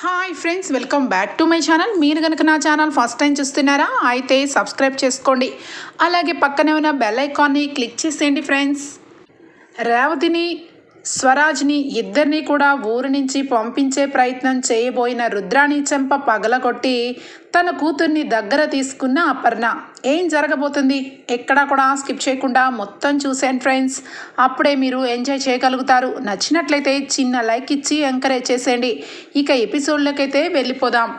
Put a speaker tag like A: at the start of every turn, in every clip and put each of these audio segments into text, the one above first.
A: Hi friends welcome back to my channel మీరు కనుక నా ఛానల్ ఫస్ట్ టైం చూస్తున్నారా అయితే సబ్స్క్రైబ్ చేసుకోండి. అలాగే పక్కనే ఉన్న బెల్ ఐకాన్ని క్లిక్ చేసేయండి ఫ్రెండ్స్ రేవతిని స్వరాజ్ని ఇద్దరిని కూడా ఊరి నుంచి పంపించే ప్రయత్నం చేయబోయిన రుద్రాణి చెంప పగలగొట్టి తన కూతుర్ని దగ్గర తీసుకున్న అపర్ణ. ఏం జరగబోతుంది? ఎక్కడా కూడా స్కిప్ చేయకుండా మొత్తం చూసాను ఫ్రెండ్స్. అప్పుడే మీరు ఎంజాయ్ చేయగలుగుతారు. నచ్చినట్లయితే చిన్న లైక్ ఇచ్చి ఎంకరేజ్ చేసేయండి. ఇక ఎపిసోడ్లోకి అయితే వెళ్ళిపోదాం.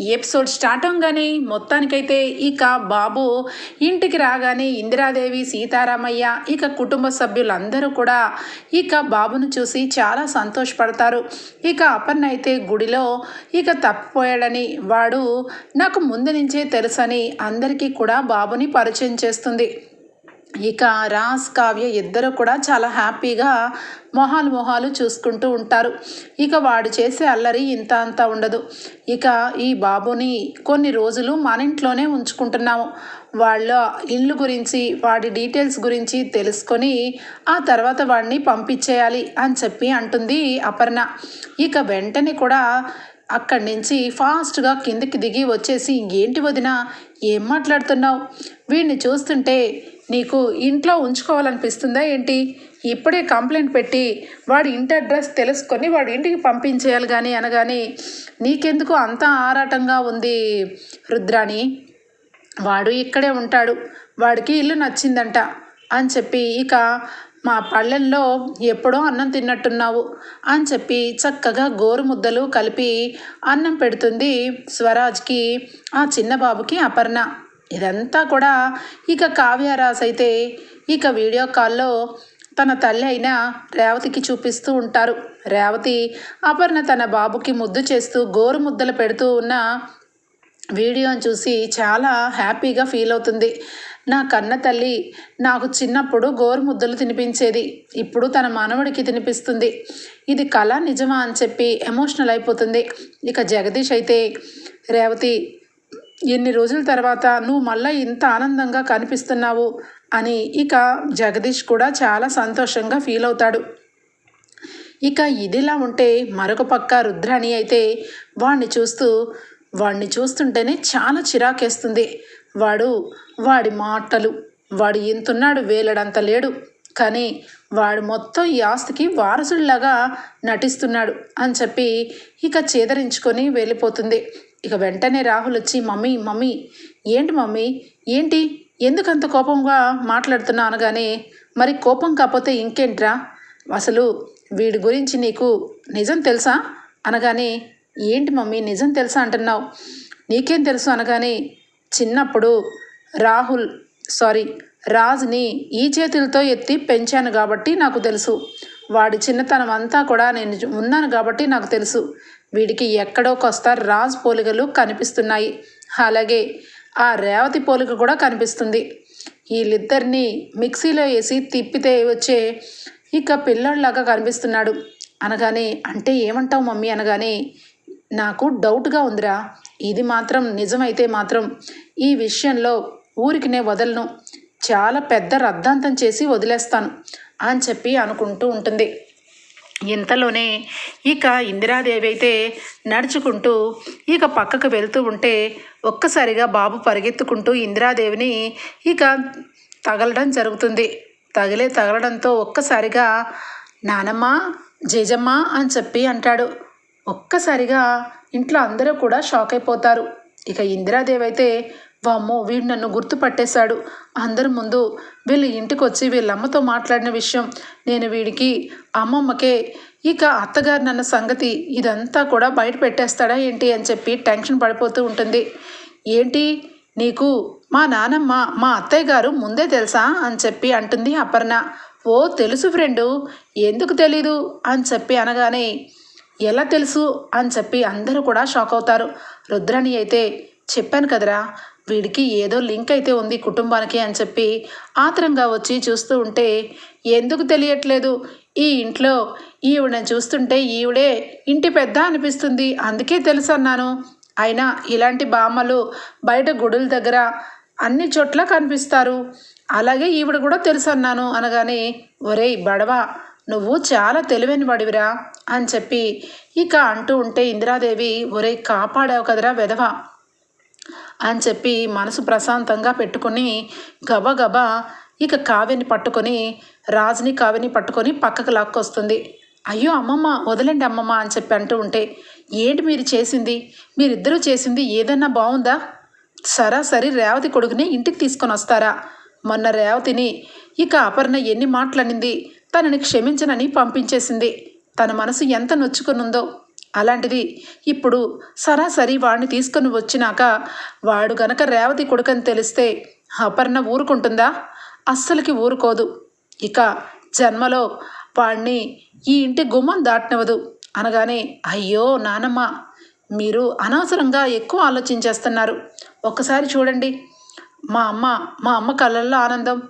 A: ఈ ఎపిసోడ్ స్టార్ట్ అవగానే మొత్తానికైతే ఇక బాబు ఇంటికి రాగానే ఇందిరాదేవి సీతారామయ్య ఇక కుటుంబ సభ్యులందరూ కూడా ఇక బాబును చూసి చాలా సంతోషపడతారు. ఇక అపర్ణ అయితే గుడిలో ఇక తప్పిపోయాడని వాడు నాకు ముందు నుంచే తెలుసని అందరికీ కూడా బాబుని పరిచయం చేస్తుంది. ఇక రాజ్ కావ్య ఇద్దరు కూడా చాలా హ్యాపీగా మొహాలు మొహాలు చూసుకుంటూ ఉంటారు. ఇక వాడు చేసే అల్లరి ఇంత అంత ఉండదు. ఇక ఈ బాబుని కొన్ని రోజులు మన ఇంట్లోనే ఉంచుకుంటున్నాము. వాళ్ళ ఇల్లు గురించి వాడి డీటెయిల్స్ గురించి తెలుసుకొని ఆ తర్వాత వాడిని పంపించేయాలి అని చెప్పి అంటుంది అపర్ణ. ఇక వెంటనే కూడా అక్కడి నుంచి ఫాస్ట్గా కిందకి దిగి వచ్చేసి ఏంటి వదిన ఏం మాట్లాడుతున్నావు? వీడిని చూస్తుంటే నీకు ఇంట్లో ఉంచుకోవాలనిపిస్తుందా ఏంటి? ఇప్పుడే కంప్లైంట్ పెట్టి వాడి ఇంటి అడ్రస్ తెలుసుకొని వాడి ఇంటికి పంపించేయాలి కానీ అనగాని నీకెందుకు అంత ఆరాటంగా ఉంది రుద్రాణి? వాడు ఇక్కడే ఉంటాడు. వాడికి ఇల్లు నచ్చిందంట అని చెప్పి ఇక మా పళ్ళెంలో ఎప్పుడో అన్నం తిన్నట్టున్నావు అని చెప్పి చక్కగా గోరు ముద్దలు కలిపి అన్నం పెడుతుంది స్వరాజ్కి ఆ చిన్న బాబుకి అపర్ణ. ఇదంతా కూడా ఇక కావ్యరాజ్ అయితే ఇక వీడియో కాల్లో తన తల్లి అయిన రేవతికి చూపిస్తూ ఉంటారు. రేవతి అపర్ణ తన బాబుకి ముద్దు చేస్తూ గోరు ముద్దలు పెడుతూ ఉన్న వీడియోని చూసి చాలా హ్యాపీగా ఫీల్ అవుతుంది. నా కన్న తల్లి నాకు చిన్నప్పుడు గోరు ముద్దలు తినిపించేది. ఇప్పుడు తన మనవడికి తినిపిస్తుంది. ఇది కళ నిజమా అని చెప్పి ఎమోషనల్ అయిపోతుంది. ఇక జగదీష్ అయితే రేవతి ఎన్ని రోజుల తర్వాత నువ్వు మళ్ళీ ఇంత ఆనందంగా కనిపిస్తున్నావు అని ఇక జగదీష్ కూడా చాలా సంతోషంగా ఫీల్ అవుతాడు. ఇక ఇదిలా ఉంటే మరొక పక్క రుద్రాణి అయితే వాణ్ణి చూస్తూ వాణ్ణి చూస్తుంటేనే చాలా చిరాకేస్తుంది. వాడు వాడి మాటలు వాడు ఎంతున్నాడు వేలడంత లేడు. కానీ వాడు మొత్తం ఈ ఆస్తికి వారసుడిలాగా నటిస్తున్నాడు అని చెప్పి ఇక చేదరించుకొని వెళ్ళిపోతుంది. ఇక వెంటనే రాహుల్ వచ్చి మమ్మీ మమ్మీ ఏంటి మమ్మీ? ఏంటి? ఎందుకంత కోపంగా మాట్లాడుతున్నా అనగానే మరి కోపం కాకపోతే ఇంకేంట్రా? అసలు వీడి గురించి నీకు నిజం తెలుసా? అనగానే ఏంటి మమ్మీ నిజం తెలుసా అంటున్నావు? నీకేం తెలుసు? అనగానే చిన్నప్పుడు రాహుల్ సారీ రాజ్ని ఈ చేతులతో ఎత్తి పెంచాను కాబట్టి నాకు తెలుసు. వాడి చిన్నతనం అంతా కూడా నేను ఉన్నాను కాబట్టి నాకు తెలుసు. వీడికి ఎక్కడోకొస్తా రాజ్ పోలికలు కనిపిస్తున్నాయి. అలాగే ఆ రేవతి పోలిక కూడా కనిపిస్తుంది. వీళ్ళిద్దరినీ మిక్సీలో వేసి తిప్పితే వచ్చే ఇక పిల్లల్లాగా కనిపిస్తున్నాడు. అనగానే అంటే ఏమంటావు మమ్మీ? అనగానే నాకు డౌట్గా ఉందిరా. ఇది మాత్రం నిజమైతే మాత్రం ఈ విషయంలో ఊరికినే వదలను. చాలా పెద్ద రద్దాంతం చేసి వదిలేస్తాను అని చెప్పి అనుకుంటూ ఉంటుంది. ఇంతలోనే ఇక ఇందిరాదేవి అయితే నడుచుకుంటూ ఇక పక్కకు వెళ్తూ ఉంటే ఒక్కసారిగా బాబు పరిగెత్తుకుంటూ ఇందిరాదేవిని ఇక తగలడం జరుగుతుంది. తగిలే తగలడంతో ఒక్కసారిగా నానమ్మ జేజమ్మ అని చెప్పి అంటాడు. ఒక్కసారిగా ఇంట్లో అందరూ కూడా షాక్ అయిపోతారు. ఇక ఇందిరాదేవి అయితే వామ్మో వీడు నన్ను గుర్తుపట్టేశాడు. అందరి ముందు వీళ్ళు ఇంటికి వచ్చి వీళ్ళమ్మతో మాట్లాడిన విషయం నేను వీడికి అమ్మమ్మకే ఇక అత్తగారు నన్న సంగతి ఇదంతా కూడా బయట పెట్టేస్తాడా ఏంటి అని చెప్పి టెన్షన్ పడిపోతూ ఉంటుంది. ఏంటి? నీకు మా నానమ్మ మా అత్తయ్య గారు ముందే తెలుసా అని చెప్పి అంటుంది అపర్ణ. ఓ తెలుసు ఫ్రెండు. ఎందుకు తెలీదు అని చెప్పి అనగానే ఎలా తెలుసు అని చెప్పి అందరూ కూడా షాక్ అవుతారు. రుద్రాణి అయితే చెప్పాను కదరా వీడికి ఏదో లింక్ అయితే ఉంది కుటుంబానికి అని చెప్పి ఆత్రంగా వచ్చి చూస్తూ ఉంటే ఎందుకు తెలియట్లేదు? ఈ ఇంట్లో ఈవిడని చూస్తుంటే ఈవిడే ఇంటి పెద్ద అనిపిస్తుంది. అందుకే తెలుసు అన్నాను. అయినా ఇలాంటి బామ్మలు బయట గుడుల దగ్గర అన్ని చోట్ల కనిపిస్తారు. అలాగే ఈవిడ కూడా తెలుసు అన్నాను అనగానే ఒరేయ్ బడవా నువ్వు చాలా తెలివైన వాడివిరా. అని చెప్పి ఇక అంటూ ఉంటే ఇందిరాదేవి ఒరే కాపాడావు కదరా వెధవ అని చెప్పి మనసు ప్రశాంతంగా పెట్టుకొని గబగబా ఇక కావ్యని పట్టుకొని రాజుని కావ్యని పట్టుకొని పక్కకు లాక్కొస్తుంది. అయ్యో అమ్మమ్మ వదలండి అమ్మమ్మ అని చెప్పి అంటూ ఉంటే ఏంటి మీరు చేసింది? మీరిద్దరూ చేసింది ఏదన్నా బాగుందా సరాసరి రేవతి కొడుకుని ఇంటికి తీసుకొని వస్తారా? మొన్న రేవతిని ఇక అపర్ణ ఎన్ని మాటలనింది తనని క్షమించనని పంపించేసింది. తన మనసు ఎంత నొచ్చుకునుందో అలాంటిది ఇప్పుడు సరాసరి వాడిని తీసుకొని వచ్చినాక వాడు గనక రేవతి కొడుకని తెలిస్తే అపర్ణ ఊరుకుంటుందా? అస్సలకి ఊరుకోదు. ఇక జన్మలో వాణ్ణి ఈ ఇంటి గుమ్మం దాటనివ్వదు అనగానే అయ్యో నానమ్మ మీరు అనవసరంగా ఎక్కువ ఆలోచించేస్తున్నారు. ఒక్కసారి చూడండి. మా అమ్మ మా అమ్మ కళ్ళల్లో ఆనందం.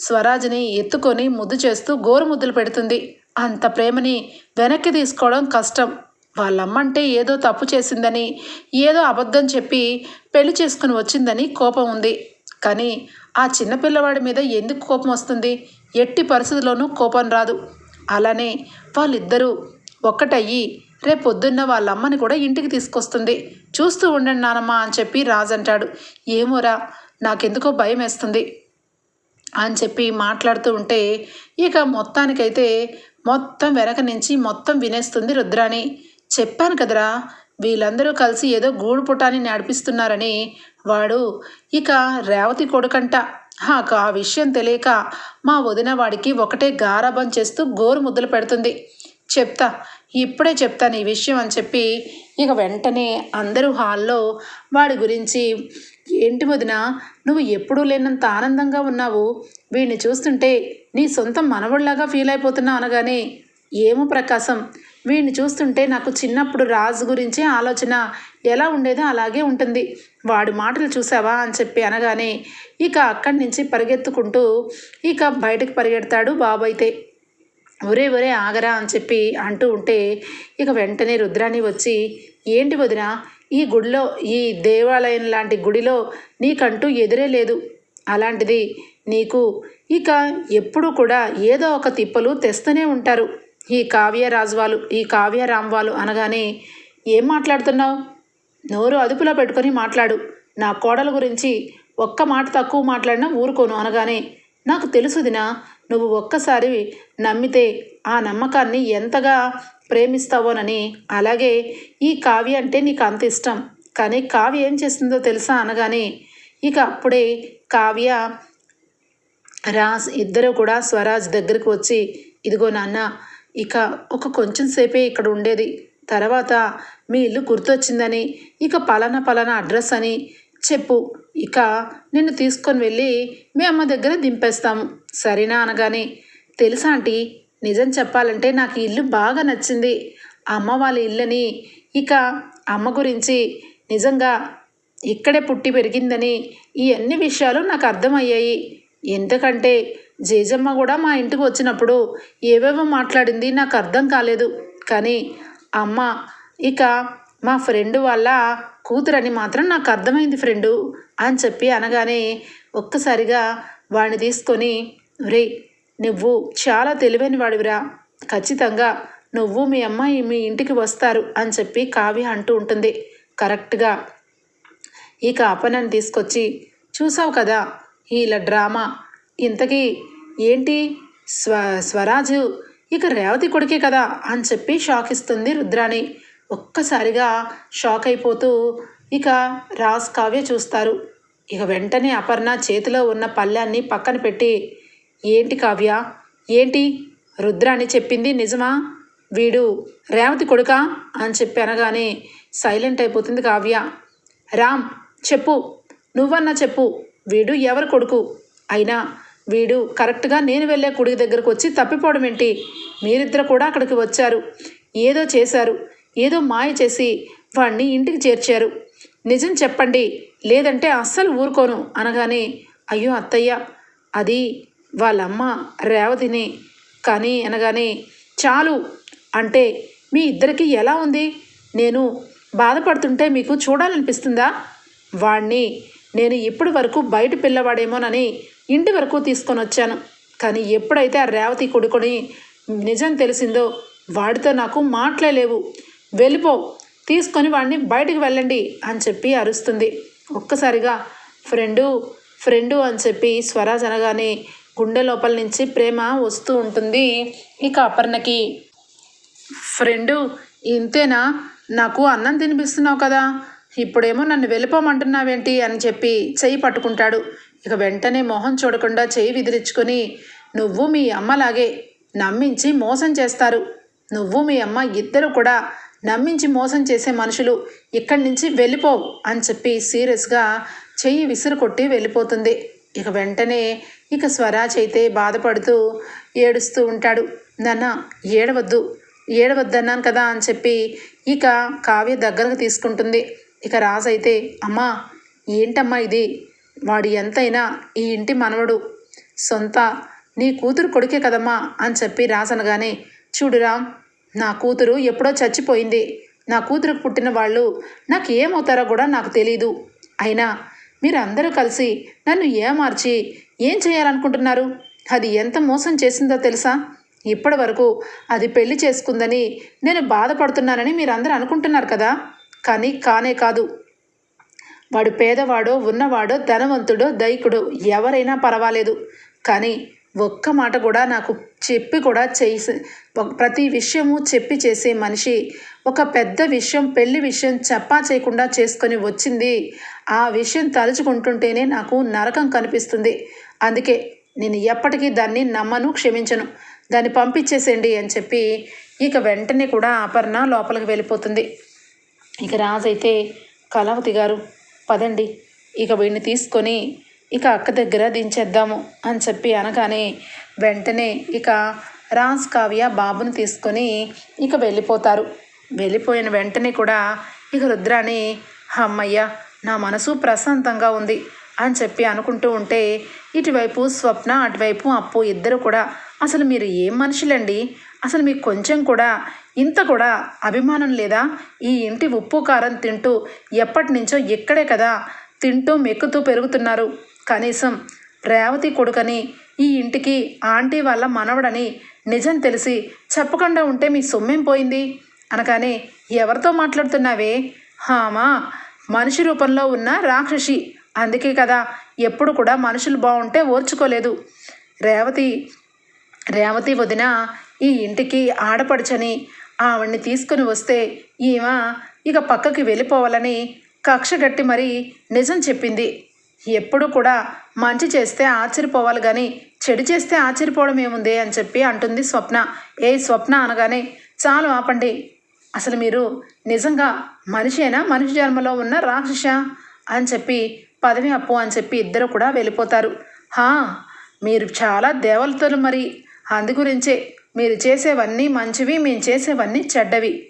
A: స్వరాజ్ని ఎత్తుకొని ముద్దు చేస్తూ గోరు ముద్దులు పెడుతుంది. అంత ప్రేమని వెనక్కి తీసుకోవడం కష్టం. వాళ్ళమ్మంటే ఏదో తప్పు చేసిందని ఏదో అబద్ధం చెప్పి పెళ్ళి చేసుకుని వచ్చిందని కోపం ఉంది. కానీ ఆ చిన్నపిల్లవాడి మీద ఎందుకు కోపం వస్తుంది? ఎట్టి పరిస్థితుల్లోనూ కోపం రాదు. అలానే వాళ్ళిద్దరూ ఒక్కటయ్యి రేపు పొద్దున్న వాళ్ళ అమ్మని కూడా ఇంటికి తీసుకొస్తుంది. చూస్తూ ఉండండి నానమ్మ అని చెప్పి రాజు అంటాడు. ఏమోరా నాకెందుకో భయం వేస్తుంది. అని చెప్పి మాట్లాడుతూ ఉంటే ఇక మొత్తానికైతే మొత్తం వెనక నుంచి మొత్తం వినేస్తుంది రుద్రాణి. చెప్పాను కదరా వీళ్ళందరూ కలిసి ఏదో గూడు పుటాన్ని నడిపిస్తున్నారని వాడు ఇక రేవతి కొడుకంట. నాకు ఆ విషయం తెలియక మా వదిన వాడికి ఒకటే గారాబం చేస్తూ గోరు ముద్దలు పెడుతుంది. చెప్తా ఇప్పుడే చెప్తాను ఈ విషయం అని చెప్పి ఇక వెంటనే అందరూ హాల్లో వాడి గురించి ఏంటి వదిన? నువ్వు ఎప్పుడూ లేనంత ఆనందంగా ఉన్నావు. వీడిని చూస్తుంటే నీ సొంత మనవడిలాగా ఫీల్ అయిపోతున్నావు అనగానే ఏమో ప్రకాశం. వీడిని చూస్తుంటే నాకు చిన్నప్పుడు రాజు గురించి ఆలోచన ఎలా ఉండేదో అలాగే ఉంటుంది. వాడి మాటలు చూసావా అని చెప్పి అనగానే ఇక అక్కడి నుంచి పరిగెత్తుకుంటూ ఇక బయటకు పరిగెడతాడు బాబు అయితే ఒరే ఒరే ఆగరా అని చెప్పి అంటూ ఉంటే ఇక వెంటనే రుద్రాణి వచ్చి ఏంటి వదిన? ఈ గుడిలో ఈ దేవాలయం లాంటి గుడిలో నీకంటూ ఎదురే లేదు. అలాంటిది నీకు ఇక ఎప్పుడు కూడా ఏదో ఒక తిప్పలు తెస్తూనే ఉంటారు. ఈ కావ్యరాజువాలు ఈ కావ్య రామ్వాలు అనగానే ఏం మాట్లాడుతున్నావు? నోరు అదుపులో పెట్టుకొని మాట్లాడు. నా కోడల గురించి ఒక్క మాట తక్కువ మాట్లాడినా ఊరుకోను అనగానే నాకు తెలుసుదినా నువ్వు ఒక్కసారి నమ్మితే ఆ నమ్మకాన్ని ఎంతగా ప్రేమిస్తావోనని. అలాగే ఈ కావ్య అంటే నీకు అంత ఇష్టం. కానీ కావ్య ఏం చేస్తుందో తెలుసా అనగానే ఇక అప్పుడే కావ్య రాజ్ ఇద్దరు కూడా స్వరాజ్ దగ్గరికి వచ్చి ఇదిగో నాన్న ఇక ఒక కొంచెం సేపే ఇక్కడ ఉండేది. తర్వాత మీ ఇల్లు గుర్తొచ్చిందని ఇక పలానా పలానా అడ్రస్ అని చెప్పు. ఇక నిన్ను తీసుకొని వెళ్ళి మీ అమ్మ దగ్గర దింపేస్తాము. సరేనా అనగానే తెలుసా ఆంటీ? నిజం చెప్పాలంటే నాకు ఈ ఇల్లు బాగా నచ్చింది. అమ్మ వాళ్ళ ఇల్లుని ఇక అమ్మ గురించి నిజంగా ఇక్కడే పుట్టి పెరిగిందని ఈ అన్ని విషయాలు నాకు అర్థమయ్యాయి. ఎందుకంటే జేజమ్మ కూడా మా ఇంటికి వచ్చినప్పుడు ఏవేవో మాట్లాడింది నాకు అర్థం కాలేదు. కానీ అమ్మ ఇక మా ఫ్రెండ్ వాళ్ళ కూతురని మాత్రం నాకు అర్థమైంది ఫ్రెండు అని చెప్పి అనగానే ఒక్కసారిగా వాడిని తీసుకొని రే నువ్వు చాలా తెలివైన వాడివిరా. ఖచ్చితంగా నువ్వు మీ అమ్మాయి మీ ఇంటికి వస్తారు అని చెప్పి కావ్య అంటూ ఉంటుంది. కరెక్ట్గా. ఇక అపనని తీసుకొచ్చి చూసావు కదా ఇలా డ్రామా? ఇంతకీ ఏంటి? స్వ స్వరాజు ఇక రేవతి కొడుకే కదా అని చెప్పి షాక్ ఇస్తుంది రుద్రాణి. ఒక్కసారిగా షాక్ అయిపోతూ ఇక రాజ్ కావ్య చూస్తారు. ఇక వెంటనే అపర్ణ చేతిలో ఉన్న పళ్ళాన్ని పక్కన పెట్టి ఏంటి కావ్య? ఏంటి? రుద్రాణి చెప్పింది నిజమా? వీడు రేవతి కొడుకా? అని చెప్పి అనగానే సైలెంట్ అయిపోతుంది కావ్య. రామ్ చెప్పు. నువ్వన్నా చెప్పు. వీడు ఎవరి కొడుకు? అయినా వీడు కరెక్ట్గా నేను వెళ్ళే కుడి దగ్గరకు వచ్చి తప్పిపోవడం ఏంటి? మీరిద్దరు కూడా అక్కడికి వచ్చారు. ఏదో చేశారు. ఏదో మాయ చేసి వాణ్ణి ఇంటికి చేర్చారు. నిజం చెప్పండి. లేదంటే అస్సలు ఊరుకోను అనగానే అయ్యో అత్తయ్య అది వాళ్ళమ్మ రేవతిని కానీ అనగానే చాలు అంటే మీ ఇద్దరికి ఎలా ఉంది? నేను బాధపడుతుంటే మీకు చూడాలనిపిస్తుందా? వాణ్ణి నేను ఇప్పటి వరకు బయట పిల్లవాడేమోనని ఇంటి వరకు తీసుకొని వచ్చాను. కానీ ఎప్పుడైతే ఆ రేవతి కొడుకుని నిజం తెలిసిందో వాడితో నాకు మాట్లాడలేవు వెళ్ళిపో తీసుకొని వాడిని బయటికి వెళ్ళండి అని చెప్పి అరుస్తుంది. ఒక్కసారిగా ఫ్రెండు ఫ్రెండు అని చెప్పి స్వరాజ్ అనగానే గుండె లోపల నుంచి ప్రేమ వస్తూ ఉంటుంది. ఇక అపర్ణకి ఫ్రెండు ఇంతేనా? నాకు అన్నం తినిపిస్తున్నావు కదా. ఇప్పుడేమో నన్ను వెళ్ళిపోమంటున్నావేంటి? అని చెప్పి చెయ్యి పట్టుకుంటాడు. ఇక వెంటనే మొహం చూడకుండా చెయ్యి విదిలించుకొని నువ్వు మీ అమ్మలాగే నమ్మించి మోసం చేస్తారు. నువ్వు మీ అమ్మ ఇద్దరు కూడా నమ్మించి మోసం చేసే మనుషులు ఇక్కడి నుంచి వెళ్ళిపోవు అని చెప్పి సీరియస్గా చెయ్యి విసురు కొట్టి వెళ్ళిపోతుంది. ఇక వెంటనే ఇక స్వరాజ్ అయితే బాధపడుతూ ఏడుస్తూ ఉంటాడు. నాన్న ఏడవద్దు. ఏడవద్దన్నాను కదా అని చెప్పి ఇక కావ్య దగ్గరకు తీసుకుంటుంది. ఇక రాజు అయితే అమ్మా ఏంటమ్మా ఇది? వాడు ఎంతైనా ఈ ఇంటి మనవడు. సొంత నీ కూతురు కొడుకే కదమ్మా అని చెప్పి రాసనగానే చూడురా నా కూతురు ఎప్పుడో చచ్చిపోయింది. నా కూతురు పుట్టిన వాళ్ళు నాకు ఏమవుతారో కూడా నాకు తెలీదు. అయినా మీరు అందరూ కలిసి నన్ను ఏమార్చి ఏం చేయాలనుకుంటున్నారు? అది ఎంత మోసం చేసిందో తెలుసా? ఇప్పటి వరకు అది పెళ్ళి చేసుకుందని నేను బాధపడుతున్నానని మీరందరూ అనుకుంటున్నారు కదా? కానీ కానే కాదు. వాడు పేదవాడో ఉన్నవాడో ధనవంతుడో దైకుడో ఎవరైనా పర్వాలేదు. కానీ ఒక్క మాట కూడా నాకు చెప్పి కూడా చేసి ఒక- ప్రతి విషయము చెప్పి చేసే మనిషి ఒక పెద్ద విషయం పెళ్ళి విషయం చెప్పా చేయకుండా చేసుకొని వచ్చింది. ఆ విషయం తలుచుకుంటుంటేనే నాకు నరకం కనిపిస్తుంది. అందుకే నేను ఎప్పటికీ దాన్ని నమ్మను క్షమించను. దాన్ని పంపించేసేయండి అని చెప్పి ఇక వెంటనే కూడా అపర్ణ లోపలికి వెళ్ళిపోతుంది. ఇక రాజు అయితే కళావతి గారు పదండి ఇక వీడిని తీసుకొని ఇక అక్క దగ్గర దించేద్దాము అని చెప్పి అనగానే వెంటనే ఇక రాజ్ కావ్య బాబుని తీసుకొని ఇక వెళ్ళిపోతారు. వెళ్ళిపోయిన వెంటనే కూడా ఇక రుద్రాని అమ్మయ్య నా మనసు ప్రశాంతంగా ఉంది అని చెప్పి అనుకుంటూ ఉంటే ఇటువైపు స్వప్న అటువైపు అప్పు ఇద్దరు కూడా అసలు మీరు ఏం మనుషులండి? అసలు మీకు కొంచెం కూడా ఇంత కూడా అభిమానం లేదా? ఈ ఇంటి ఉప్పు కారం తింటూ ఎప్పటి నుంచో ఇక్కడే కదా తింటూ మెక్కుతూ పెరుగుతున్నారు. కనీసం రేవతి కొడుకని ఈ ఇంటికి ఆంటీ వాళ్ళ మనవడని నిజం తెలిసి చెప్పకుండా ఉంటే మీ సొమ్మేం పోయింది? అనగానే ఎవరితో మాట్లాడుతున్నావే? హామా! మనిషి రూపంలో ఉన్న రాక్షసి. అందుకే కదా ఎప్పుడు కూడా మనుషులు బాగుంటే ఓర్చుకోలేదు. రేవతి రేవతి వదిన ఈ ఇంటికి ఆడపడుచని ఆవిడ్ని తీసుకుని వస్తే ఈమె ఇక పక్కకి వెళ్ళిపోవాలని కక్షగట్టి మరీ నిజం చెప్పింది. ఎప్పుడు కూడా మంచి చేస్తే ఆశ్చర్యపోవాలి కానీ చెడు చేస్తే ఆశ్చర్యపోవడం ఏముంది అని చెప్పి అంటుంది స్వప్న. ఏ స్వప్న అనగానే చాలు ఆపండి. అసలు మీరు నిజంగా మనిషేనా? మనిషి జన్మలో ఉన్న రాక్షస? అని చెప్పి పదవి అప్పు అని చెప్పి ఇద్దరు కూడా వెళ్ళిపోతారు. హా మీరు చాలా దేవతలు మరి. అందు గురించే మీరు చేసేవన్నీ మంచివి మేము చేసేవన్నీ చెడ్డవి.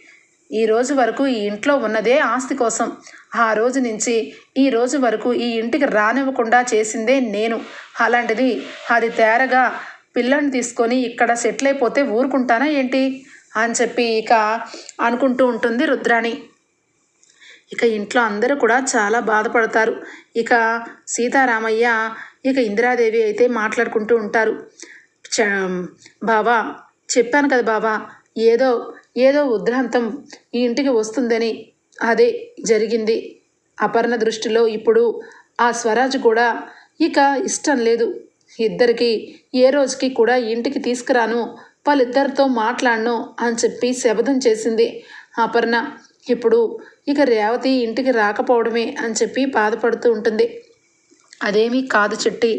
A: ఈ రోజు వరకు ఈ ఇంట్లో ఉన్నదే ఆస్తి కోసం. ఆ రోజు నుంచి ఈ రోజు వరకు ఈ ఇంటికి రానివ్వకుండా చేసిందే నేను. అలాంటిది అది తేరగా పిల్లల్ని తీసుకొని ఇక్కడ సెటిల్ అయిపోతే ఊరుకుంటానా ఏంటి? అని చెప్పి ఇక అనుకుంటూ ఉంటుంది రుద్రాణి. ఇక ఇంట్లో అందరూ కూడా చాలా బాధపడతారు. ఇక సీతారామయ్య ఇక ఇందిరాదేవి అయితే మాట్లాడుకుంటూ ఉంటారు. చ బాబా చెప్పాను కదా బాబా ఏదో ఏదో ఉద్రాంతం ఈ ఇంటికి వస్తుందని. అదే జరిగింది. అపర్ణ దృష్టిలో ఇప్పుడు ఆ స్వరాజ్ కూడా ఇక ఇష్టం లేదు. ఇద్దరికి ఏ రోజుకి కూడా ఇంటికి తీసుకురాను వాళ్ళిద్దరితో మాట్లాడను అని చెప్పి శపథం చేసింది అపర్ణ. ఇప్పుడు ఇక రేవతి ఇంటికి రాకపోవడమే అని చెప్పి బాధపడుతూ ఉంటుంది. అదేమీ కాదు చిట్టి.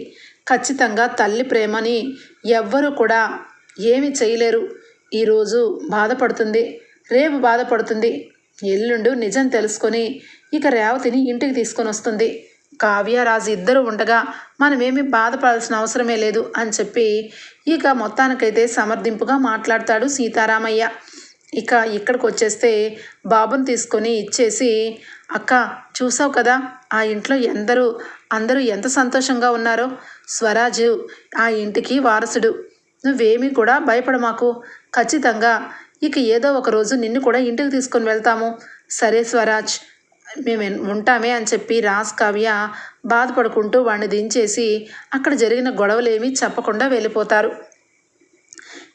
A: ఖచ్చితంగా తల్లి ప్రేమని ఎవ్వరూ కూడా ఏమి చేయలేరు. ఈరోజు బాధపడుతుంది. రేపు బాధపడుతుంది. ఎల్లుండు నిజం తెలుసుకొని ఇక రేవతిని ఇంటికి తీసుకొని వస్తుంది. కావ్యరాజు ఇద్దరు ఉండగా మనమేమి బాధపడాల్సిన అవసరమే లేదు అని చెప్పి ఇక మొత్తానికైతే సమర్థింపుగా మాట్లాడతాడు సీతారామయ్య. ఇక ఇక్కడికి వచ్చేస్తే బాబుని తీసుకొని ఇచ్చేసి అక్క చూసావు కదా ఆ ఇంట్లో ఎందరూ అందరూ ఎంత సంతోషంగా ఉన్నారో. స్వరాజు ఆ ఇంటికి వారసుడు. నువ్వేమీ కూడా భయపడ మాకు. ఖచ్చితంగా ఇక ఏదో ఒక రోజు నిన్ను కూడా ఇంటికి తీసుకొని వెళ్తాము. సరే స్వరాజ్ మేము ఉంటామే అని చెప్పి రాజ్ కావ్య బాధపడుకుంటూ వాడిని దించేసి అక్కడ జరిగిన గొడవలేమీ చెప్పకుండా వెళ్ళిపోతారు.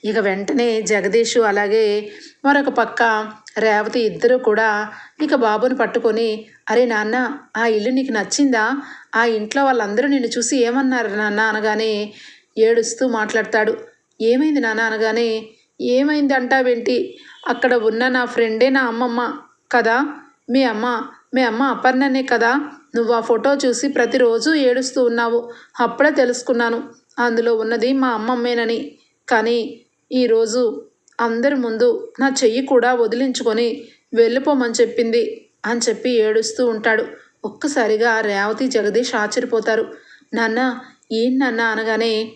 A: ఇక వెంటనే జగదీష్ అలాగే మరొక పక్క రేవతి ఇద్దరూ కూడా ఇక బాబుని పట్టుకొని అరే నాన్న ఆ ఇల్లు నీకు నచ్చిందా? ఆ ఇంట్లో వాళ్ళందరూ నిన్ను చూసి ఏమన్నారు నాన్న? అనగానే ఏడుస్తూ మాట్లాడతాడు. ఏమైంది నాన్న? అనగానే ఏమైంది అంటావేంటి అక్కడ ఉన్న నా ఫ్రెండే నా అమ్మమ్మ కదా? మీ అమ్మ మీ అమ్మ అపర్ణనే కదా? నువ్వు ఆ ఫోటో చూసి ప్రతిరోజు ఏడుస్తూ ఉన్నావు. అప్పుడే తెలుసుకున్నాను. అందులో ఉన్నది మా అమ్మమ్మేనని. కానీ ఈరోజు అందరి ముందు నా చెయ్యి కూడా వదిలించుకొని వెళ్ళిపోమని చెప్పింది అని చెప్పి ఏడుస్తూ ఉంటాడు. ఒక్కసారిగా రేవతి జగదీష్ ఆశ్చర్యపోతారు. నాన్న ఏం నాన్న అనగానే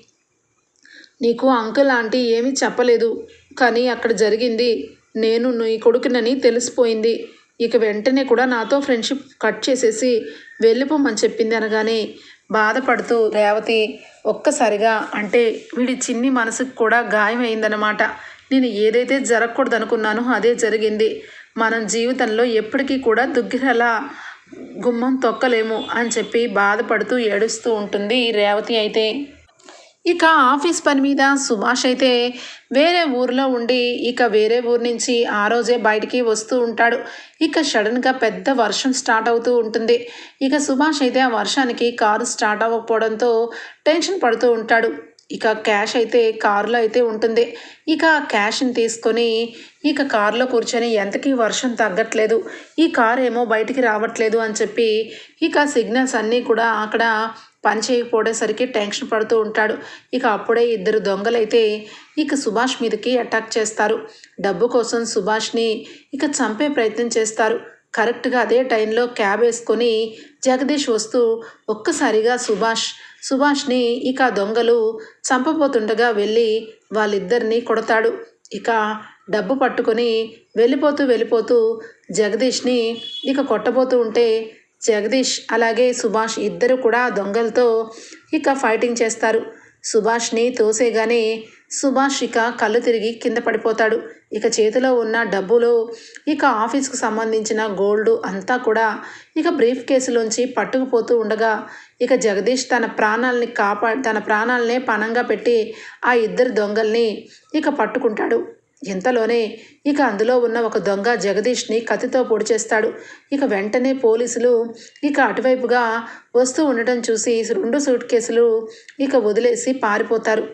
A: నీకు అంకుల్ ఆంటీ ఏమీ చెప్పలేదు. కానీ అక్కడ జరిగింది నేను నీ కొడుకునని తెలిసిపోయింది. ఇక వెంటనే కూడా నాతో ఫ్రెండ్షిప్ కట్ చేసేసి వెళ్ళిపోమని చెప్పింది అనగానే బాధపడుతూ రేవతి ఒక్కసారిగా అంటే వీడి చిన్ని మనసుకు కూడా గాయమైందనమాట నేను ఏదైతే జరగకూడదు అనుకున్నానో అదే జరిగింది. మనం జీవితంలో ఎప్పటికీ కూడా దుగ్గిరలా గుమ్మం తొక్కలేము అని చెప్పి బాధపడుతూ ఏడుస్తూ ఉంటుంది రేవతి అయితే. ఇక ఆఫీస్ పని మీద సుభాష్ అయితే వేరే ఊర్లో ఉండి ఇక వేరే ఊరు నుంచి ఆ రోజే బయటికి వస్తూ ఉంటాడు. ఇక సడన్గా పెద్ద వర్షం స్టార్ట్ అవుతూ ఉంటుంది. ఇక సుభాష్ అయితే ఆ వర్షానికి కారు స్టార్ట్ అవ్వకపోవడంతో టెన్షన్ పడుతూ ఉంటాడు. ఇక క్యాష్ అయితే కారులో అయితే ఉంటుంది. ఇక క్యాష్ని తీసుకొని ఇక కారులో కూర్చొని ఎంతకీ వర్షం తగ్గట్లేదు. ఈ కారు ఏమో బయటికి రావట్లేదు అని చెప్పి ఇక సిగ్నల్స్ అన్నీ కూడా అక్కడ పని చేయకపోయేసరికి టెన్షన్ పడుతూ ఉంటాడు. ఇక అప్పుడే ఇద్దరు దొంగలైతే ఇక సుభాష్ మీదకి అటాక్ చేస్తారు. డబ్బు కోసం సుభాష్ని ఇక చంపే ప్రయత్నం చేస్తారు. కరెక్ట్గా అదే టైంలో క్యాబ్ వేసుకొని జగదీష్ వస్తూ ఒక్కసారిగా సుభాష్ సుభాష్ని ఇక దొంగలు చంపబోతుండగా వెళ్ళి వాళ్ళిద్దరిని కొడతాడు. ఇక డబ్బు పట్టుకొని వెళ్ళిపోతూ వెళ్ళిపోతూ జగదీష్ని ఇక కొట్టబోతూ ఉంటే జగదీష్ అలాగే సుభాష్ ఇద్దరు కూడా దొంగలతో ఇక ఫైటింగ్ చేస్తారు. సుభాష్ని తోసేగానే సుభాష్ ఇక కళ్ళు తిరిగి కింద పడిపోతాడు. ఇక చేతిలో ఉన్న డబ్బులు ఇక ఆఫీస్కు సంబంధించిన గోల్డ్ అంతా కూడా ఇక బ్రీఫ్ కేసులోంచి పట్టుకుపోతూ ఉండగా ఇక జగదీష్ తన ప్రాణాలని కాపా తన ప్రాణాలనే పణంగా పెట్టి ఆ ఇద్దరు దొంగల్ని ఇక పట్టుకుంటాడు. ఇంతలోనే ఇక అందులో ఉన్న ఒక దొంగ జగదీష్ని కత్తితో పొడి చేస్తాడు ఇక వెంటనే పోలీసులు ఇక అటువైపుగా వస్తూ ఉండటం చూసి రెండు సూట్ కేసులు ఇక వదిలేసి పారిపోతారు.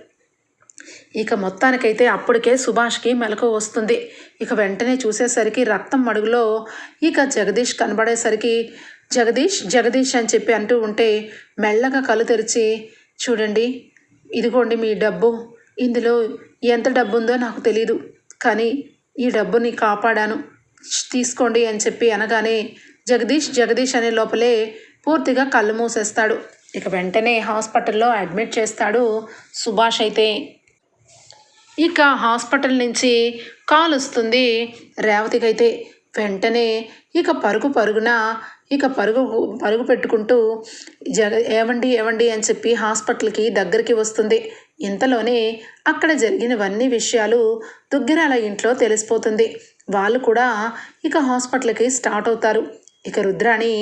A: ఇక మొత్తానికైతే అప్పటికే సుభాష్కి మెలకు వస్తుంది. ఇక వెంటనే చూసేసరికి రక్తం మడుగులో ఇక జగదీష్ కనబడేసరికి జగదీష్ జగదీష్ అని చెప్పి అంటూ ఉంటే మెల్లగా కళ్ళు తెరిచి చూడండి ఇదిగోండి మీ డబ్బు. ఇందులో ఎంత డబ్బు ఉందో నాకు తెలీదు. కానీ ఈ డబ్బుని కాపాడాను. తీసుకోండి అని చెప్పి అనగానే జగదీష్ జగదీష్ అనే లోపలే పూర్తిగా కళ్ళు మూసేస్తాడు. ఇక వెంటనే హాస్పిటల్లో అడ్మిట్ చేస్తాడు సుభాష్ అయితే. ఇక హాస్పిటల్ నుంచి కాల్ వస్తుంది రేవతికి అయితే వెంటనే ఇక పరుగు పరుగున ఇక పరుగు పరుగు పెట్టుకుంటూ జగ ఏవండి ఏవండి అని చెప్పి హాస్పిటల్కి దగ్గరికి వస్తుంది. ఇంతలోనే అక్కడ జరిగినవన్నీ విషయాలు దుగ్గిరాల ఇంట్లో తెలిసిపోతుంది. వాళ్ళు కూడా ఇక హాస్పిటల్కి స్టార్ట్ అవుతారు. ఇక రుద్రాణి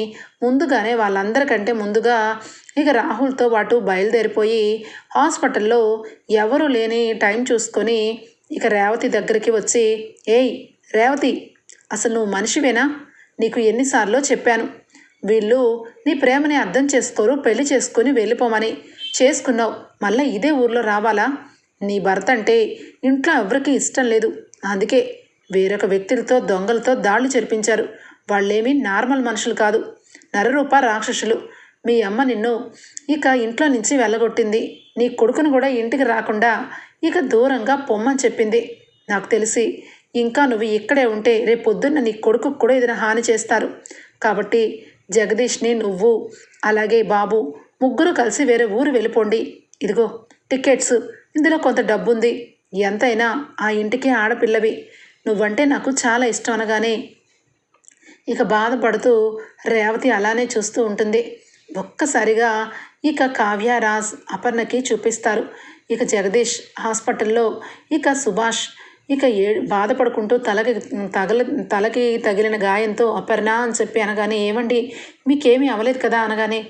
A: ముందుగానే వాళ్ళందరికంటే ముందుగా ఇక రాహుల్తో పాటు బయలుదేరిపోయి హాస్పిటల్లో ఎవరు లేని టైం చూసుకొని ఇక రేవతి దగ్గరికి వచ్చి ఏయ్ రేవతి అసలు నువ్వు మనిషివేనా? నీకు ఎన్నిసార్లు చెప్పాను. వీళ్ళు నీ ప్రేమని అర్థం చేసుకోరు పెళ్ళి చేసుకొని వెళ్ళిపోమని. చేసుకున్నావు. మళ్ళీ ఇదే ఊర్లో రావాలా? నీ భర్త అంటే ఇంట్లో ఎవరికి ఇష్టం లేదు. అందుకే వేరొక వ్యక్తులతో దొంగలతో దాడులు జరిపించారు. వాళ్ళేమీ నార్మల్ మనుషులు కాదు. నరరూప రాక్షసులు. మీ అమ్మ నిన్ను ఇక ఇంట్లో నుంచి వెళ్ళగొట్టింది. నీ కొడుకును కూడా ఇంటికి రాకుండా ఇక దూరంగా పొమ్మని చెప్పింది. నాకు తెలిసి ఇంకా నువ్వు ఇక్కడే ఉంటే రేపు పొద్దున్న నీ కొడుకుకు కూడా ఏదైనా హాని చేస్తారు. కాబట్టి జగదీష్ని నువ్వు అలాగే బాబు ముగ్గురు కలిసి వేరే ఊరు వెళ్ళిపోండి. ఇదిగో టికెట్స్ ఇందులో కొంత డబ్బు ఉంది ఎంతైనా ఆ ఇంటికి ఆడపిల్లవి. నువ్వంటే నాకు చాలా ఇష్టం అనగానే. ఇక బాధపడుతూ రేవతి అలానే చూస్తూ ఉంటుంది. ఒక్కసారిగా ఇక కావ్య రాజ్ అపర్ణకి చూపిస్తారు. ఇక జగదీష్ హాస్పిటల్లో ఇక సుభాష్. ఇక ఏ బాధపడుకుంటూ తలకి తగల తలకి తగిలిన గాయంతో అపర్ణ అని చెప్పి అనగానే ఏమండి మీకేమీ అవ్వలేదు కదా? అనగానే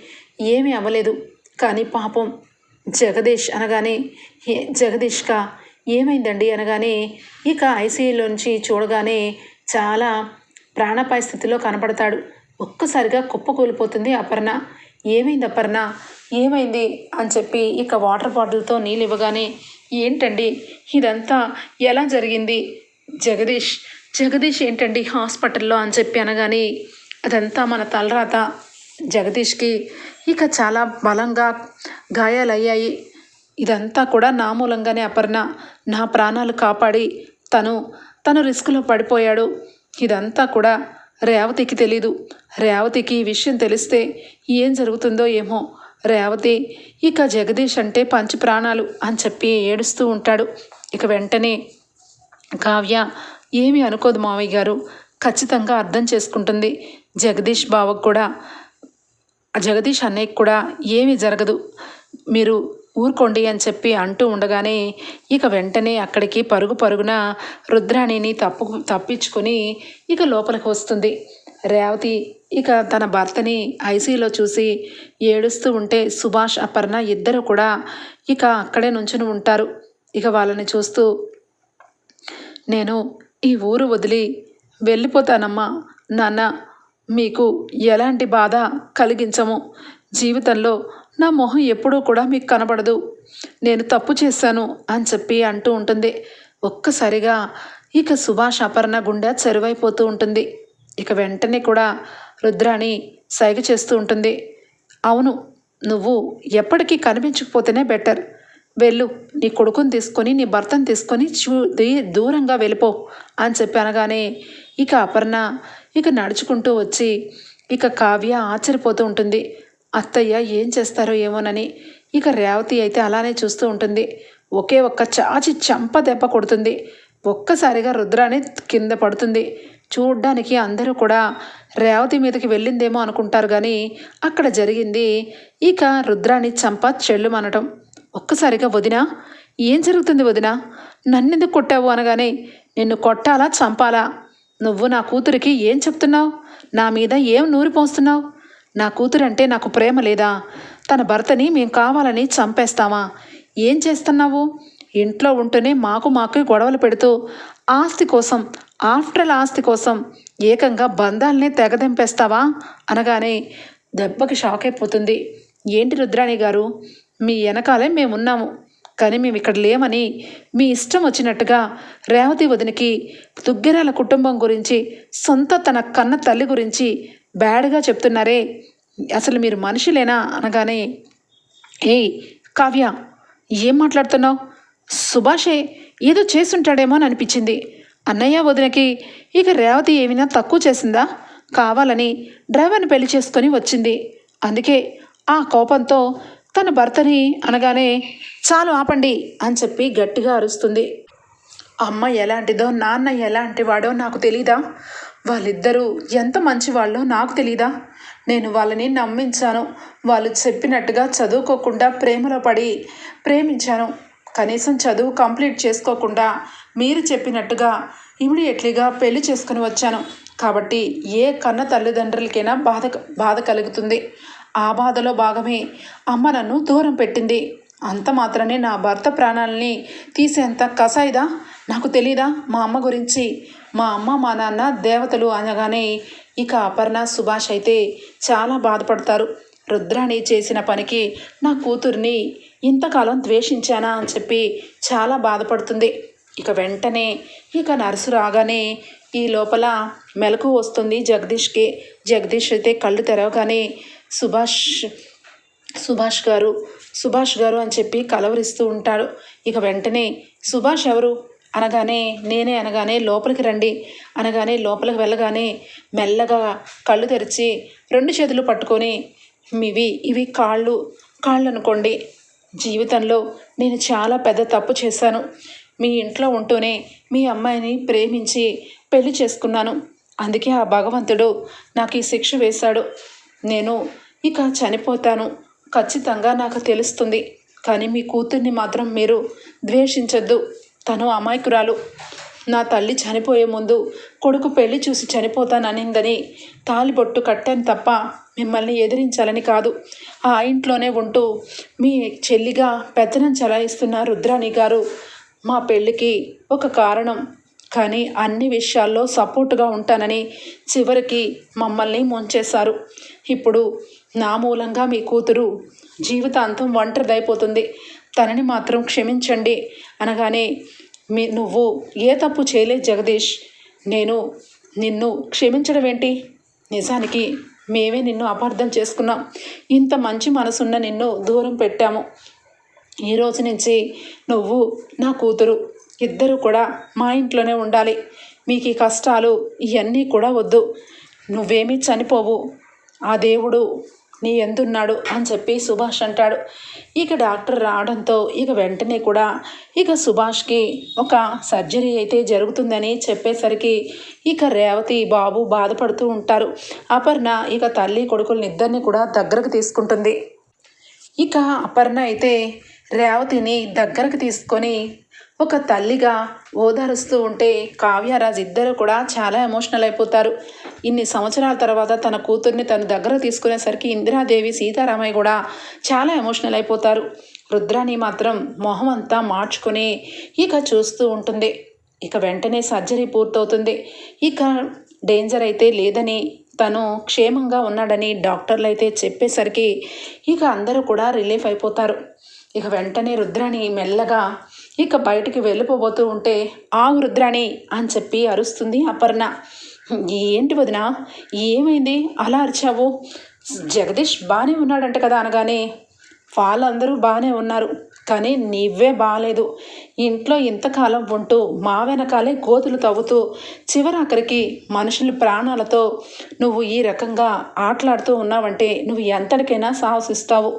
A: ఏమీ అవ్వలేదు. కానీ పాపం జగదీష్ అనగానే జగదీష్క ఏమైందండి? అనగానే ఇక ఐసీయూలోంచి చూడగానే చాలా ప్రాణపాయ స్థితిలో కనపడతాడు. ఒక్కసారిగా కుప్ప కూలిపోతుంది అపర్ణ. ఏమైంది అపర్ణ? ఏమైంది? అని చెప్పి ఇక వాటర్ బాటిల్తో నీళ్ళు ఇవ్వగానే ఏంటండి? ఇదంతా ఎలా జరిగింది? జగదీష్ జగదీష్ ఏంటండి హాస్పిటల్లో? అని చెప్పి అనగానే అదంతా మన తలరాత. జగదీష్కి ఇక చాలా బలంగా గాయాలయ్యాయి. ఇదంతా కూడా నా మూలంగానే అపర్ణ. నా ప్రాణాలు కాపాడి తను తను రిస్క్లో పడిపోయాడు. ఇదంతా కూడా రేవతికి తెలీదు. రేవతికి ఈ విషయం తెలిస్తే ఏం జరుగుతుందో ఏమో. రేవతి ఇక జగదీష్ అంటే పంచి ప్రాణాలు అని చెప్పి ఏడుస్తూ ఉంటాడు. ఇక వెంటనే కావ్య ఏమీ అనుకోదు మావయ్య గారు. ఖచ్చితంగా అర్థం చేసుకుంటుంది. జగదీష్ బావకు కూడా జగదీష్ అన్నయ్య కూడా ఏమీ జరగదు. మీరు ఊరుకోండి అని చెప్పి అంటూ ఉండగానే ఇక వెంటనే అక్కడికి పరుగు పరుగున రుద్రాణిని తప్పు తప్పించుకొని ఇక లోపలికి వస్తుంది. రేవతి ఇక తన భర్తని ఐసీలో చూసి ఏడుస్తూ ఉంటే సుభాష్ అపర్ణ ఇద్దరు కూడా ఇక అక్కడే నుంచుని ఉంటారు. ఇక వాళ్ళని చూస్తూ నేను ఈ ఊరు వదిలి వెళ్ళిపోతానమ్మా నాన్న మీకు ఎలాంటి బాధ కలిగించము? జీవితంలో నా మొహం ఎప్పుడూ కూడా మీకు కనబడదు. నేను తప్పు చేశాను అని చెప్పి అంటూ ఉంటుంది. ఒక్కసారిగా ఇక సుభాష్ అపర్ణ గుండె చెరువైపోతూ ఉంటుంది. ఇక వెంటనే కూడా రుద్రాణి సైగ చేస్తూ ఉంటుంది. అవును నువ్వు ఎప్పటికీ కనిపించకపోతేనే బెటర్. వెళ్ళు నీ కొడుకుని తీసుకొని నీ భర్తను తీసుకొని చూ దూరంగా వెళ్ళిపో అని చెప్పి అనగానే ఇక అపర్ణ ఇక నడుచుకుంటూ వచ్చి ఇక కావ్య ఆశ్చర్యపోతూ ఉంటుంది. అత్తయ్య ఏం చేస్తారో ఏమోనని. ఇక రేవతి అయితే అలానే చూస్తూ ఉంటుంది. ఒకే ఒక్క చాచి చంప దెబ్బ కొడుతుంది. ఒక్కసారిగా రుద్రాని కింద పడుతుంది. చూడ్డానికి అందరూ కూడా రేవతి మీదకి వెళ్ళిందేమో అనుకుంటారు కానీ అక్కడ జరిగింది ఇక రుద్రాని చంప చెల్లుమనటం. ఒక్కసారిగా వదినా ఏం జరుగుతుంది వదినా? నన్నెందుకు కొట్టావు అనగానే నిన్ను కొట్టాలా చంపాలా? నువ్వు నా కూతురికి ఏం చెప్తున్నావు? నా మీద ఏం నూరి పోస్తున్నావు? నా కూతురంటే నాకు ప్రేమ లేదా? తన భర్తని మేం కావాలని చంపేస్తామా? ఏం చేస్తున్నావు? ఇంట్లో ఉంటూనే మాకు మాకు గొడవలు పెడుతూ ఆస్తి కోసం ఆఫ్టర్ ఆస్తి కోసం ఏకంగా బంధాలనే తెగదెంపేస్తావా? అనగానే దెబ్బకి షాక్ అయిపోతుంది. ఏంటి రుద్రాణి గారు? మీ వెనకాలే మేమున్నాము. కానీ మేము ఇక్కడ లేమని మీ ఇష్టం వచ్చినట్టుగా రేవతి వదినకి దుగ్గిరాల కుటుంబం గురించి సొంత తన కన్న తల్లి గురించి బ్యాడ్గా చెప్తున్నారే. అసలు మీరు మనుషులేనా? అనగానే ఏయ్ కావ్య ఏం మాట్లాడుతున్నావు? సుభాషే ఏదో చేసుంటాడేమో అని అనిపించింది. అన్నయ్య వదినకి ఇక రేవతి ఏమైనా తక్కువ చేసిందా? కావాలని డ్రైవర్ని పెళ్ళి చేసుకొని వచ్చింది. అందుకే ఆ కోపంతో తన భర్తని అనగానే చాలు ఆపండి అని చెప్పి గట్టిగా అరుస్తుంది. అమ్మ ఎలాంటిదో నాన్న ఎలాంటి వాడో నాకు తెలీదా? వాళ్ళిద్దరూ ఎంత మంచివాళ్ళో నాకు తెలీదా? నేను వాళ్ళని నమ్మించాను. వాళ్ళు చెప్పినట్టుగా చదువుకోకుండా ప్రేమలో పడి ప్రేమించాను. కనీసం చదువు కంప్లీట్ చేసుకోకుండా మీరు చెప్పినట్టుగా ఇమీడియట్లీగా పెళ్ళి చేసుకుని వచ్చాను. కాబట్టి ఏ కన్న తల్లిదండ్రులకైనా బాధ బాధ కలుగుతుంది. ఆ బాధలో భాగమే అమ్మ నన్ను దూరం పెట్టింది. అంత మాత్రమే నా భర్త ప్రాణాలని తీసేంత కసాయిదా నాకు తెలీదా మా అమ్మ గురించి? మా అమ్మ మా నాన్న దేవతలు అనగానే ఇక అపర్ణ సుభాష్ అయితే చాలా బాధపడతారు. రుద్రాణి చేసిన పనికి నా కూతుర్ని ఇంతకాలం ద్వేషించానా అని చెప్పి చాలా బాధపడుతుంది. ఇక వెంటనే ఇక నర్సు రాగానే ఈ లోపల మెలకు వస్తుంది జగదీష్కి. జగదీష్ అయితే కళ్ళు తెరవగానే సుభాష్ సుభాష్ గారు సుభాష్ గారు అని చెప్పి కలవరిస్తూ ఉంటాడు ఇక వెంటనే సుభాష్ ఎవరు? అనగానే నేనే అనగానే లోపలికి రండి. అనగానే లోపలికి వెళ్ళగానే మెల్లగా కళ్ళు తెరిచి రెండు చేతులు పట్టుకొని మీవి ఇవి కాళ్ళు. కాళ్ళు అనుకోండి జీవితంలో నేను చాలా పెద్ద తప్పు చేశాను. మీ ఇంట్లో ఉంటూనే మీ అమ్మాయిని ప్రేమించి పెళ్ళి చేసుకున్నాను. అందుకే ఆ భగవంతుడు నాకు ఈ శిక్ష వేశాడు. నేను ఇక చనిపోతాను. ఖచ్చితంగా నాకు తెలుస్తుంది. కానీ మీ కూతుర్ని మాత్రం మీరు ద్వేషించొద్దు. తను అమాయకురాలు. నా తల్లి చనిపోయే ముందు కొడుకు పెళ్ళి చూసి చనిపోతాననిందని తాలిబొట్టు కట్టాను తప్ప మిమ్మల్ని ఎదిరించాలని కాదు. ఆ ఇంట్లోనే ఉంటూ మీ చెల్లిగా పెత్తనం చలాయిస్తున్న రుద్రాణి గారు మా పెళ్ళికి ఒక కారణం. కానీ అన్ని విషయాల్లో సపోర్టుగా ఉంటానని చివరికి మమ్మల్ని ముంచేశారు. ఇప్పుడు నా మూలంగా మీ కూతురు జీవితాంతం ఒంటరిదైపోతుంది. తనని మాత్రం క్షమించండి అనగానే మీ నువ్వు ఏ తప్పు చేయలేదు జగదీష్. నేను నిన్ను క్షమించడం ఏంటి? నిజానికి మేమే నిన్ను అపార్థం చేసుకున్నాం. ఇంత మంచి మనసున్న నిన్ను దూరం పెట్టాము. ఈ రోజు నుంచి నువ్వు నా కూతురు. ఇద్దరు కూడా మా ఇంట్లోనే ఉండాలి. మీకు ఈ కష్టాలు ఇవన్నీ కూడా వద్దు. నువ్వేమీ చనిపోవు. ఆ దేవుడు నీ ఎందున్నాడు అని చెప్పి సుభాష్ అంటాడు. ఇక డాక్టర్ రావడంతో ఇక వెంటనే కూడా ఇక సుభాష్కి ఒక సర్జరీ అయితే జరుగుతుందని చెప్పేసరికి ఇక రేవతి బాబు బాధపడుతూ ఉంటారు. అపర్ణ ఇక తల్లి కొడుకుల్ని ఇద్దరిని కూడా దగ్గరకు తీసుకుంటుంది. ఇక అపర్ణ అయితే రేవతిని దగ్గరకు తీసుకొని ఒక తల్లిగా ఓదారుస్తూ ఉంటే కావ్యరాజ్ ఇద్దరు కూడా చాలా ఎమోషనల్ అయిపోతారు. ఇన్ని సంవత్సరాల తర్వాత తన కూతుర్ని తన దగ్గర తీసుకునేసరికి ఇందిరాదేవి సీతారామయ్య కూడా చాలా ఎమోషనల్ అయిపోతారు. రుద్రాని మాత్రం మొహం అంతా మార్చుకుని ఇక చూస్తూ ఉంటుంది. ఇక వెంటనే సర్జరీ పూర్తవుతుంది. ఇక డేంజర్ అయితే లేదని తను క్షేమంగా ఉన్నాడని డాక్టర్లు అయితే చెప్పేసరికి ఇక అందరూ కూడా రిలీఫ్ అయిపోతారు. ఇక వెంటనే రుద్రాణి మెల్లగా ఇక బయటికి వెళ్ళిపోబోతూ ఉంటే ఆ రుద్రాణి అని చెప్పి అరుస్తుంది అపర్ణ. ఏంటి వదిన ఏమైంది? అలా అరిచావు? జగదీష్ బాగానే ఉన్నాడంట కదా అనగానే వాళ్ళందరూ బాగానే ఉన్నారు కానీ నీవే బాగాలేదు ఇంట్లో ఇంతకాలం ఉంటూ మా వెనకాలే గోతులు తవ్వుతూ చివరాఖరికి మనుషుల ప్రాణాలతో నువ్వు ఈ రకంగా ఆటలాడుతూ ఉన్నావంటే నువ్వు ఎంతటికైనా సాహసిస్తావు.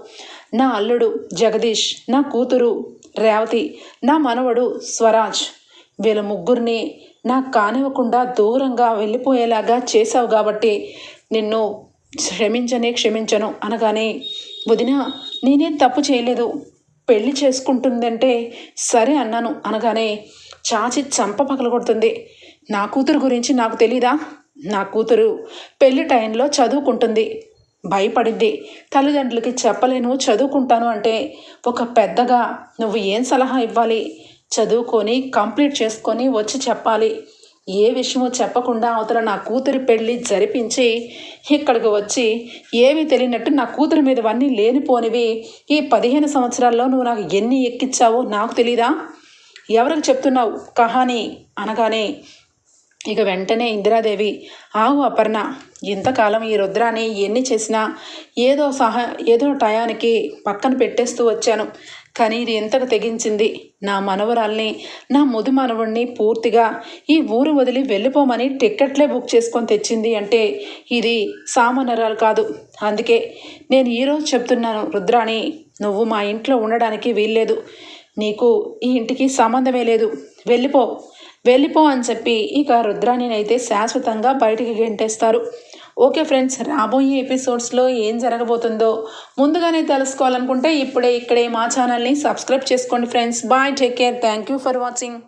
A: నా అల్లుడు జగదీష్ నా కూతురు రేవతి నా మనవడు స్వరాజ్ వీళ్ళ ముగ్గురిని నాకు కానివ్వకుండా దూరంగా వెళ్ళిపోయేలాగా చేశావు కాబట్టి నిన్ను క్షమించనే క్షమించను అనగానే వదిన నేనేం తప్పు చేయలేదు. పెళ్ళి చేసుకుంటుందంటే సరే అన్నాను అనగానే చాచి చంప పగలగొడుతుంది. నా కూతురు గురించి నాకు తెలీదా? నా కూతురు పెళ్ళి టైంలో చదువుకుంటుంది. భయపడింది తల్లిదండ్రులకి చెప్పలేను చదువుకుంటాను అంటే ఒక పెద్దగా నువ్వు ఏం సలహా ఇవ్వాలి? చదువుకొని కంప్లీట్ చేసుకొని వచ్చి చెప్పాలి. ఏ విషయమో చెప్పకుండా అవతల నా కూతురి పెళ్ళి జరిపించి ఇక్కడికి వచ్చి ఏమీ తెలియనట్టు నా కూతురి మీదవన్నీ లేనిపోనివి. ఈ పదిహేను సంవత్సరాల్లో నువ్వు నాకు ఎన్ని ఎక్కిచ్చావో నాకు తెలీదా? ఎవరికి చెప్తున్నావు? కహాని అనగానే ఇక వెంటనే ఇందిరాదేవి ఆగు అపర్ణ ఇంతకాలం ఈ రుద్రాన్ని ఎన్ని చేసినా ఏదో సహా ఏదో టయానికి పక్కన పెట్టేస్తూ వచ్చాను. కానీ ఇది ఎంతకు తెగించింది. నా మనవరాల్ని నా ముదు మనవుణ్ణి పూర్తిగా ఈ ఊరు వదిలి వెళ్ళిపోమని టిక్కెట్లే బుక్ చేసుకొని తెచ్చింది అంటే ఇది సామాన్యరాలు కాదు. అందుకే నేను ఈరోజు చెప్తున్నాను రుద్రాణి నువ్వు మా ఇంట్లో ఉండడానికి వీల్లేదు. నీకు ఈ ఇంటికి సంబంధమే లేదు. వెళ్ళిపో. వెళ్ళిపో అని చెప్పి ఇక రుద్రాణినైతే శాశ్వతంగా బయటికి గెంటేస్తారు. ఓకే ఫ్రెండ్స్ రాబోయే ఎపిసోడ్స్లో ఏం జరగబోతుందో ముందుగానే తెలుసుకోవాలనుకుంటే ఇప్పుడే ఇక్కడే మా ఛానల్ని సబ్స్క్రైబ్ చేసుకోండి friends. Bye take care. Thank you for watching.